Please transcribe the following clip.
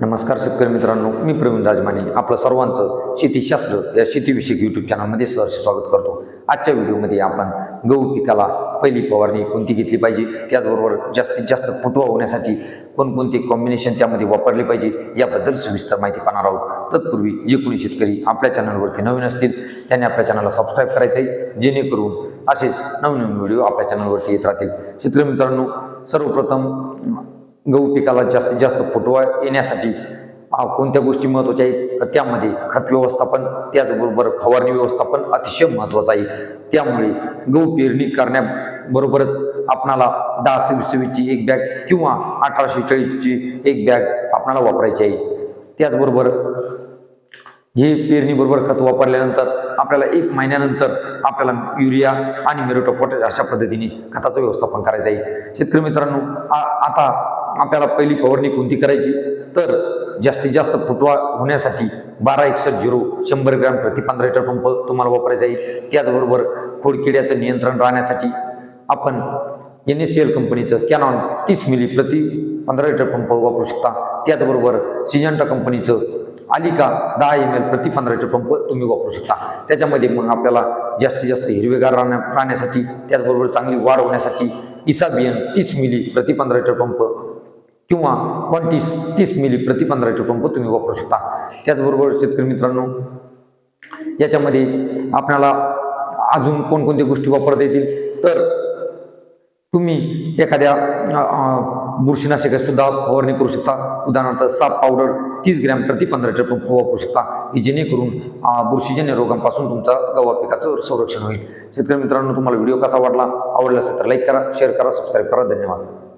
नमस्कार शेतकरी मित्रांनो मी प्रवीण राजमाने. आपलं सर्वांचं शेतीशास्त्र या शेतीविषयक यूट्यूब चॅनलमध्ये सहर्ष स्वागत करतो. आजच्या व्हिडिओमध्ये आपण गहू पिकाला पहिली फवारणी कोणती घेतली पाहिजे? त्याचबरोबर जास्तीत जास्त फुटवा होण्यासाठी कोणकोणते कॉम्बिनेशन त्यामध्ये वापरले पाहिजे? याबद्दल सविस्तर माहिती पाहणार आहोत. तत्पूर्वी जे कोणी शेतकरी आपल्या चॅनलवरती नवीन असतील त्यांनी आपल्या चॅनलला सबस्क्राईब करायचं आहे. जेणेकरून असेच नवनवीन व्हिडिओ आपल्या चॅनलवरती येत राहतील. शेतकरी मित्रांनो सर्वप्रथम गहू पिकाला जास्तीत जास्त फुटवा येण्यासाठी कोणत्या गोष्टी महत्त्वाच्या आहेत? तर त्यामध्ये खत व्यवस्थापन त्याचबरोबर फवारणी व्यवस्थापन अतिशय महत्त्वाचं आहे. त्यामुळे गहू पेरणी करण्याबरोबरच आपणाला दहा सव्वीसवीची एक बॅग किंवा अठराशे चाळीसची एक बॅग आपणाला वापरायची आहे. त्याचबरोबर हे पेरणीबरोबर खत वापरल्यानंतर आपल्याला एक महिन्यानंतर आपल्याला युरिया आणि मेरोटो अशा पद्धतीने खताचं व्यवस्थापन करायचं आहे. शेतकरी मित्रांनो आ- आता आपल्याला पहिली फवारणी कोणती करायची? तर जास्तीत जास्त फुटवा होण्यासाठी बारा एकसष्ट झिरो शंभर ग्रॅम प्रति पंधरा लिटर पंप तुम्हाला वापरायचा आहे. त्याचबरोबर खोडकिड्याचं नियंत्रण राहण्यासाठी आपण एन एस सी एल कंपनीचं कॅनॉन तीस मिली प्रति पंधरा लिटर पंप वापरू शकता. त्याचबरोबर सिजंटा कंपनीचं आलिका दहा एम एल प्रति पंधरा लिटर पंप तुम्ही वापरू शकता. त्याच्यामध्ये मग आपल्याला जास्तीत जास्त हिरवेगार राहण्या राहण्यासाठी त्याचबरोबर चांगली वाढ होण्यासाठी इसाबियन तीस मिली प्रति पंधरा लिटर पंप किंवा क्वांटीस तीस मिली प्रति पंधरा लिटर पंप तुम्ही वापरू शकता. त्याचबरोबर शेतकरी मित्रांनो याच्यामध्ये आपल्याला अजून कोणकोणत्या गोष्टी वापरता येतील? तर तुम्ही एखाद्या अ, सुद्धा फवारणी करू शकता. उदाहरणार्थ साप पावडर तीस ग्रॅम प्रति पंधरा लिटर वापरू शकता. की जेणेकरून बुरशीजन्य रोगांपासून तुमचा गव्हा पिकाचं संरक्षण होईल. शेतकरी मित्रांनो तुम्हाला व्हिडिओ कसा वाटला? आवडला असेल तर लाईक करा शेअर करा सबस्क्राईब करा. धन्यवाद.